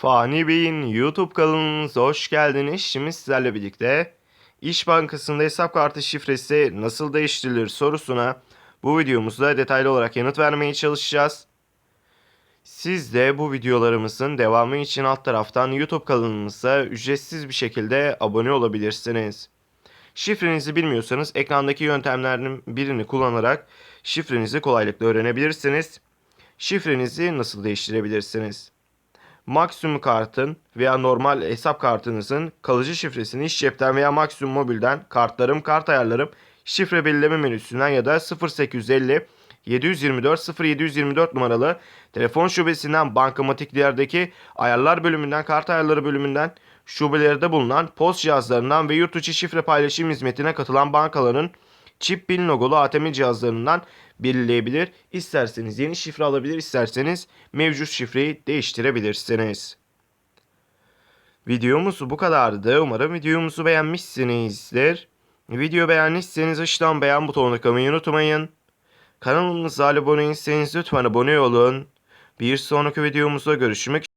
Fani Bey'in YouTube kanalımıza hoş geldiniz. Şimdi sizlerle birlikte İş Bankası'nda hesap kartı şifresi nasıl değiştirilir sorusuna bu videomuzda detaylı olarak yanıt vermeye çalışacağız. Siz de bu videolarımızın devamı için alt taraftan YouTube kanalımıza ücretsiz bir şekilde abone olabilirsiniz. Şifrenizi bilmiyorsanız ekrandaki yöntemlerin birini kullanarak şifrenizi kolaylıkla öğrenebilirsiniz. Şifrenizi nasıl değiştirebilirsiniz? Maksimum kartın veya normal hesap kartınızın kalıcı şifresini iş cepten veya Maksimum mobilden kartlarım, kart ayarlarım, şifre belirleme menüsünden ya da 0850 724 0724 numaralı telefon şubesinden bankamatiklerdeki ayarlar bölümünden kart ayarları bölümünden şubelerde bulunan post cihazlarından ve yurt içi şifre paylaşım hizmetine katılan bankaların çip bin logolu ATM cihazlarından belirleyebilir. İsterseniz yeni şifre alabilir, isterseniz mevcut şifreyi değiştirebilirsiniz. Videomuz bu kadardı. Umarım videomuzu beğenmişsinizdir. Video beğendiyseniz aşağıdan beğen butonuna tıklamayı unutmayın. Kanalımıza abone değilseniz lütfen abone olun. Bir sonraki videomuzda görüşmek